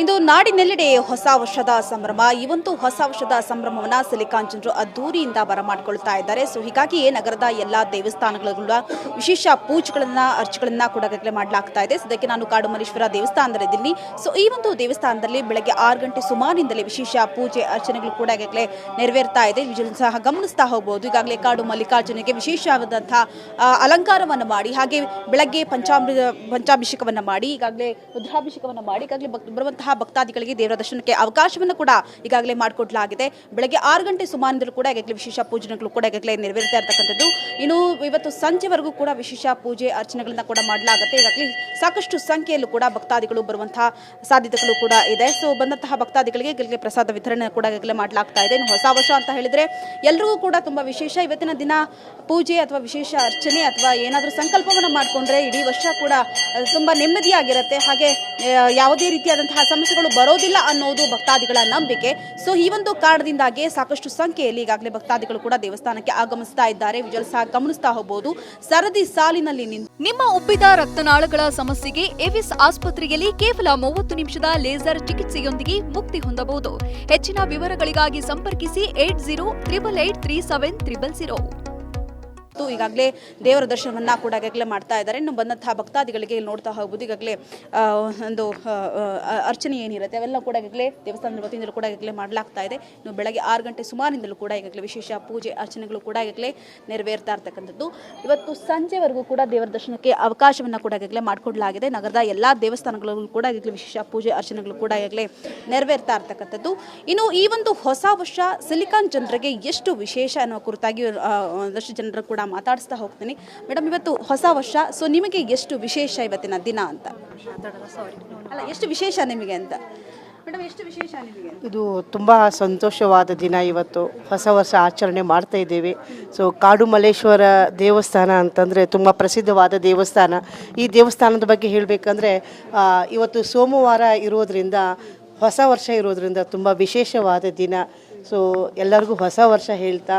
ಇಂದು ನಾಡಿನೆಲ್ಲೆಡೆ ಹೊಸ ವರ್ಷದ ಸಂಭ್ರಮ. ಇವಂತೂ ಹೊಸ ವರ್ಷದ ಸಂಭ್ರಮವನ್ನ ಸಿಲಿಕಾನ್ ಜನರು ಅದ್ದೂರಿಯಿಂದ ಬರಮಾಡಿಕೊಳ್ತಾ ಇದ್ದಾರೆ. ಸೊ ಹೀಗಾಗಿ ನಗರದ ಎಲ್ಲಾ ದೇವಸ್ಥಾನಗಳ ವಿಶೇಷ ಪೂಜೆಗಳನ್ನ, ಅರ್ಚೆಗಳನ್ನ ಕೂಡ ಮಾಡಲಾಗ್ತಾ ಇದೆ. ಸದ್ಯಕ್ಕೆ ನಾನು ಕಾಡುಮಲ್ಲೇಶ್ವರ ದೇವಸ್ಥಾನದಲ್ಲಿದ್ದೀನಿ ಸೊ ಈ ಒಂದು ದೇವಸ್ಥಾನದಲ್ಲಿ ಬೆಳಗ್ಗೆ ಆರು ಗಂಟೆ ಸುಮಾರಿನಿಂದಲೇ ವಿಶೇಷ ಪೂಜೆ, ಅರ್ಚನೆಗಳು ಕೂಡ ಈಗಾಗಲೇ ನೆರವೇರ್ತಾ ಇದೆ. ವಿಜಯನ್ ಸಹ ಗಮನಿಸ್ತಾ ಹೋಗಬಹುದು ಈಗಾಗಲೇ ಕಾಡು ಮಲ್ಲಿಕಾರ್ಜುನಿಗೆ ವಿಶೇಷವಾದಂತಹ ಅಲಂಕಾರವನ್ನು ಮಾಡಿ, ಹಾಗೆ ಬೆಳಗ್ಗೆ ಪಂಚಾಮೃತ ಪಂಚಾಭಿಷೇಕವನ್ನು ಮಾಡಿ, ಈಗಾಗಲೇ ರುದ್ರಾಭಿಷೇಕವನ್ನು ಮಾಡಿ, ಈಗಾಗಲೇ ಭಕ್- ಭಕ್ತಾದಿಗಳಿಗೆ ದೇವರ ದರ್ಶನಕ್ಕೆ ಅವಕಾಶವನ್ನು ಕೂಡ ಈಗಾಗಲೇ ಮಾಡಿಕೊಡಲಾಗಿದೆ. ಬೆಳಗ್ಗೆ ಆರು ಗಂಟೆ ಸುಮಾರಿನಿಂದಲೂ ಕೂಡ ಈಗಾಗಲೇ ವಿಶೇಷ ಪೂಜನೆಗಳು ಕೂಡ ಈಗಾಗಲೇ ನೆರವೇರ್ತಾ ಇರತಕ್ಕಂಥದ್ದು. ಇನ್ನು ಇವತ್ತು ಸಂಜೆವರೆಗೂ ಕೂಡ ವಿಶೇಷ ಪೂಜೆ ಅರ್ಚನೆಗಳನ್ನ ಕೂಡ ಮಾಡಲಾಗುತ್ತೆ. ಈಗಾಗಲೇ ಸಾಕಷ್ಟು ಸಂಖ್ಯೆಯಲ್ಲೂ ಕೂಡ ಭಕ್ತಾದಿಗಳು ಬರುವಂತಹ ಸಾಧ್ಯತೆಗಳು ಕೂಡ ಇದೆ. ಸೊ ಬಂದಂತಹ ಭಕ್ತಾದಿಗಳಿಗೆ ಈಗಲೇ ಪ್ರಸಾದ ವಿತರಣೆ ಕೂಡ ಈಗಾಗಲೇ ಮಾಡಲಾಗ್ತಾ ಇದೆ. ಹೊಸ ವರ್ಷ ಅಂತ ಹೇಳಿದ್ರೆ ಎಲ್ರಿಗೂ ಕೂಡ ತುಂಬಾ ವಿಶೇಷ. ಇವತ್ತಿನ ದಿನ ಪೂಜೆ ಅಥವಾ ವಿಶೇಷ ಅರ್ಚನೆ ಅಥವಾ ಏನಾದರೂ ಸಂಕಲ್ಪವನ್ನು ಮಾಡಿಕೊಂಡ್ರೆ ಇಡೀ ವರ್ಷ ಕೂಡ ತುಂಬಾ ನೆಮ್ಮದಿಯಾಗಿರುತ್ತೆ. ಹಾಗೆ ಯಾವುದೇ ರೀತಿಯಾದಂತಹ ಸಮಸ್ಯೆಗಳು ಬರೋದಿಲ್ಲ ಅನ್ನೋದು ಭಕ್ತಾದಿಗಳ ನಂಬಿಕೆ. ಸೊ ಈ ಒಂದು ಕಾರಣದಿಂದಾಗಿ ಸಾಕಷ್ಟು ಸಂಖ್ಯೆಯಲ್ಲಿ ಈಗಾಗಲೇ ಭಕ್ತಾದಿಗಳು ಕೂಡ ದೇವಸ್ಥಾನಕ್ಕೆ ಆಗಮಿಸ್ತಾ ಇದ್ದಾರೆ. ವಿಜಲ್ ಸಹ ಗಮನಿಸ್ತಾ ಹೋಗಬಹುದು ಸರದಿ ಸಾಲಿನಲ್ಲಿ ನಿಮ್ಮ ಉಬ್ಬಿದ ರಕ್ತನಾಳಗಳ ಸಮಸ್ಯೆಗೆ ಎವಿಸ್ ಆಸ್ಪತ್ರೆಯಲ್ಲಿ ಕೇವಲ ಮೂವತ್ತು ನಿಮಿಷದ ಲೇಸರ್ ಚಿಕಿತ್ಸೆಯೊಂದಿಗೆ ಮುಕ್ತಿ ಹೊಂದಬಹುದು. ಹೆಚ್ಚಿನ ವಿವರಗಳಿಗಾಗಿ ಸಂಪರ್ಕಿಸಿ eight zero triple eight three seven triple zero. ಈಗಾಗಲೇ ದೇವರ ದರ್ಶನವನ್ನು ಕೂಡ ಈಗಾಗಲೇ ಮಾಡ್ತಾ ಇದ್ದಾರೆ. ಇನ್ನು ಬಂದಂತಹ ಭಕ್ತಾದಿಗಳಿಗೆ ಇಲ್ಲಿ ನೋಡ್ತಾ ಹೋಗ್ಬೋದು. ಈಗಾಗಲೇ ಒಂದು ಅರ್ಚನೆ ಏನಿರುತ್ತೆ ಅವೆಲ್ಲ ಕೂಡ ಈಗಾಗಲೇ ದೇವಸ್ಥಾನದ ವತಿಯಿಂದಲೂ ಕೂಡ ಈಗಾಗಲೇ ಮಾಡಲಾಗ್ತಾ ಇದೆ. ಇನ್ನು ಬೆಳಗ್ಗೆ ಆರು ಗಂಟೆ ಸುಮಾರಿನಿಂದಲೂ ಕೂಡ ಈಗಾಗಲೇ ವಿಶೇಷ ಪೂಜೆ, ಅರ್ಚನೆಗಳು ಕೂಡ ಈಗಾಗಲೇ ನೆರವೇರ್ತಾ ಇರ್ತಕ್ಕಂಥದ್ದು. ಇವತ್ತು ಸಂಜೆವರೆಗೂ ಕೂಡ ದೇವರ ದರ್ಶನಕ್ಕೆ ಅವಕಾಶವನ್ನು ಕೂಡ ಈಗಾಗಲೇ ಮಾಡಿಕೊಡಲಾಗಿದೆ. ನಗರದ ಎಲ್ಲ ದೇವಸ್ಥಾನಗಳಲ್ಲೂ ಕೂಡ ಈಗಾಗಲೇ ವಿಶೇಷ ಪೂಜೆ, ಅರ್ಚನೆಗಳು ಕೂಡ ಈಗಾಗಲೇ ನೆರವೇರ್ತಾ ಇರ್ತಕ್ಕಂಥದ್ದು. ಇನ್ನು ಈ ಒಂದು ಹೊಸ ವರ್ಷ ಸಿಲಿಕಾನ್ ಜನರಿಗೆ ಎಷ್ಟು ವಿಶೇಷ ಅನ್ನೋ ಕುರಿತಾಗಿ ಒಂದಷ್ಟು ಜನರು ಕೂಡ ಮಾತಾಡಿಸ್ತಾ ಹೋಗ್ತೀನಿ. ಮೇಡಮ್, ಇವತ್ತು ಹೊಸ ವರ್ಷ ಸೊ ನಿಮಗೆ ಎಷ್ಟು ವಿಶೇಷ ಇವತ್ತಿನ ದಿನ ಅಂತ? ಅಲ್ಲ, ಎಷ್ಟು ವಿಶೇಷ ನಿಮಗೆ ಅಂತ? ಮೇಡಮ್, ಎಷ್ಟು ವಿಶೇಷ ನಿಮಗೆ ಇದು ತುಂಬ ಸಂತೋಷವಾದ ದಿನ ಇವತ್ತು. ಹೊಸ ವರ್ಷ ಆಚರಣೆ ಮಾಡ್ತಾ ಇದ್ದೇವೆ. ಸೊ ಕಾಡು ಮಲ್ಲೇಶ್ವರ ದೇವಸ್ಥಾನ ಅಂತಂದರೆ ತುಂಬ ಪ್ರಸಿದ್ಧವಾದ ದೇವಸ್ಥಾನ. ಈ ದೇವಸ್ಥಾನದ ಬಗ್ಗೆ ಹೇಳಬೇಕಂದ್ರೆ ಇವತ್ತು ಸೋಮವಾರ ಇರೋದ್ರಿಂದ, ಹೊಸ ವರ್ಷ ಇರೋದ್ರಿಂದ ತುಂಬ ವಿಶೇಷವಾದ ದಿನ. ಸೊ ಎಲ್ಲರಿಗೂ ಹೊಸ ವರ್ಷ ಹೇಳ್ತಾ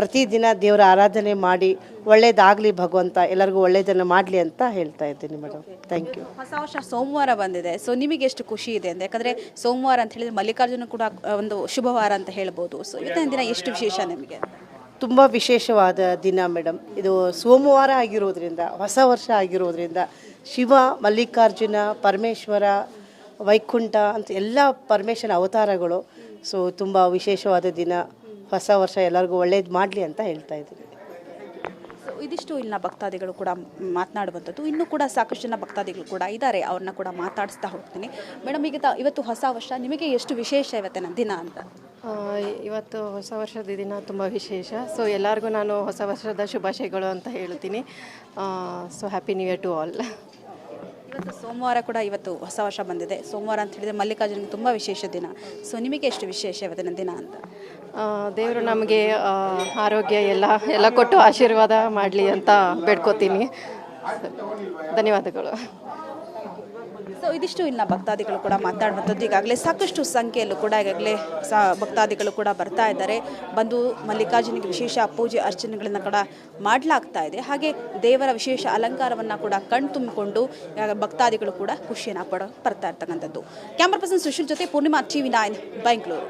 ಪ್ರತಿದಿನ ದೇವರ ಆರಾಧನೆ ಮಾಡಿ ಒಳ್ಳೇದಾಗಲಿ ಭಗವಂತ ಎಲ್ಲರಿಗೂ ಒಳ್ಳೆಯದನ್ನು ಮಾಡಲಿ ಅಂತ ಹೇಳ್ತಾ ಇದ್ದೀನಿ ಮೇಡಮ್. ಥ್ಯಾಂಕ್ ಯು ಹೊಸ ವರ್ಷ ಸೋಮವಾರ ಬಂದಿದೆ. ಸೊ ನಿಮಗೆ ಎಷ್ಟು ಖುಷಿ ಇದೆ ಅಂತ ಯಾಕಂದ್ರೆ ಸೋಮವಾರ ಅಂತ ಹೇಳಿದ್ರೆ ಮಲ್ಲಿಕಾರ್ಜುನ ಕೂಡ ಒಂದು ಶುಭವಾರ ಅಂತ ಹೇಳ್ಬೋದು. ಸೊ ಇವತ್ತಿನ ದಿನ ಎಷ್ಟು ವಿಶೇಷ ನಿಮಗೆ? ತುಂಬ ವಿಶೇಷವಾದ ದಿನ ಮೇಡಮ್. ಇದು ಸೋಮವಾರ ಆಗಿರೋದ್ರಿಂದ ಹೊಸ ವರ್ಷ ಆಗಿರೋದ್ರಿಂದ ಶಿವ ಮಲ್ಲಿಕಾರ್ಜುನ ಪರಮೇಶ್ವರ ವೈಕುಂಠ ಅಂತ ಎಲ್ಲ ಪರಮೇಶ್ವರ ಅವತಾರಗಳು. ಸೊ ತುಂಬ ವಿಶೇಷವಾದ ದಿನ. ಹೊಸ ವರ್ಷ ಎಲ್ಲರಿಗೂ ಒಳ್ಳೇದು ಮಾಡಲಿ ಅಂತ ಹೇಳ್ತಾ ಇದ್ದೀನಿ. ಸೊ ಇದಿಷ್ಟು ಇಲ್ಲಿನ ಭಕ್ತಾದಿಗಳು ಕೂಡ ಮಾತನಾಡುವಂಥದ್ದು. ಇನ್ನೂ ಕೂಡ ಸಾಕಷ್ಟು ಜನ ಭಕ್ತಾದಿಗಳು ಕೂಡ ಇದ್ದಾರೆ. ಅವ್ರನ್ನ ಕೂಡ ಮಾತಾಡಿಸ್ತಾ ಹೋಗ್ತೀನಿ. ಮೇಡಮ್ ಈಗ ತ- ಇವತ್ತು ಹೊಸ ವರ್ಷ ನಿಮಗೆ ಎಷ್ಟು ವಿಶೇಷ ಇವತ್ತಿನ ದಿನ ಅಂತ? ಆ, ಇವತ್ತು ಹೊಸ ವರ್ಷದ ದಿನ ತುಂಬ ವಿಶೇಷ. ಸೊ ಎಲ್ಲರಿಗೂ ನಾನು ಹೊಸ ವರ್ಷದ ಶುಭಾಶಯಗಳು ಅಂತ ಹೇಳ್ತೀನಿ. So happy new year to all ಇವತ್ತು ಸೋಮವಾರ ಕೂಡ ಇವತ್ತು ಹೊಸ ವರ್ಷ ಬಂದಿದೆ. ಸೋಮವಾರ ಅಂತ ಹೇಳಿದರೆ ಮಲ್ಲಿಕಾರ್ಜುನಿಗೆ ತುಂಬ ವಿಶೇಷ ದಿನ. ಸೊ ನಿಮಗೆ ಎಷ್ಟು ವಿಶೇಷ ಇವತ್ತಿನ ದಿನ ಅಂತ? ದೇವರು ನಮಗೆ ಆರೋಗ್ಯ ಎಲ್ಲ ಎಲ್ಲ ಕೊಟ್ಟು ಆಶೀರ್ವಾದ ಮಾಡಲಿ ಅಂತ ಬೇಡ್ಕೋತೀನಿ. ಧನ್ಯವಾದಗಳು. ಸೊ ಇದಿಷ್ಟು ಇಲ್ಲಿನ ಭಕ್ತಾದಿಗಳು ಕೂಡ ಮಾತಾಡುವಂಥದ್ದು. ಈಗಾಗಲೇ ಸಾಕಷ್ಟು ಸಂಖ್ಯೆಯಲ್ಲೂ ಕೂಡ ಈಗಾಗಲೇ ಸಾ, ಭಕ್ತಾದಿಗಳು ಕೂಡ ಬರ್ತಾ ಇದ್ದಾರೆ. ಬಂದು ಮಲ್ಲಿಕಾರ್ಜುನಿಗೆ ವಿಶೇಷ ಪೂಜೆ ಅರ್ಚನೆಗಳನ್ನು ಕೂಡ ಮಾಡಲಾಗ್ತಾ ಇದೆ. ಹಾಗೆ ದೇವರ ವಿಶೇಷ ಅಲಂಕಾರವನ್ನು ಕೂಡ ಕಣ್ತುಂಬಿಕೊಂಡು ತುಂಬಿಕೊಂಡು ಭಕ್ತಾದಿಗಳು ಕೂಡ ಖುಷಿಯನ್ನು ಪಡೋ, ಬರ್ತಾ ಇರ್ತಕ್ಕಂಥದ್ದು. ಕ್ಯಾಮ್ರಾ ಪರ್ಸನ್ ಸುಶೀಲ್ ಜೊತೆ Poornima T V nine, Bengaluru.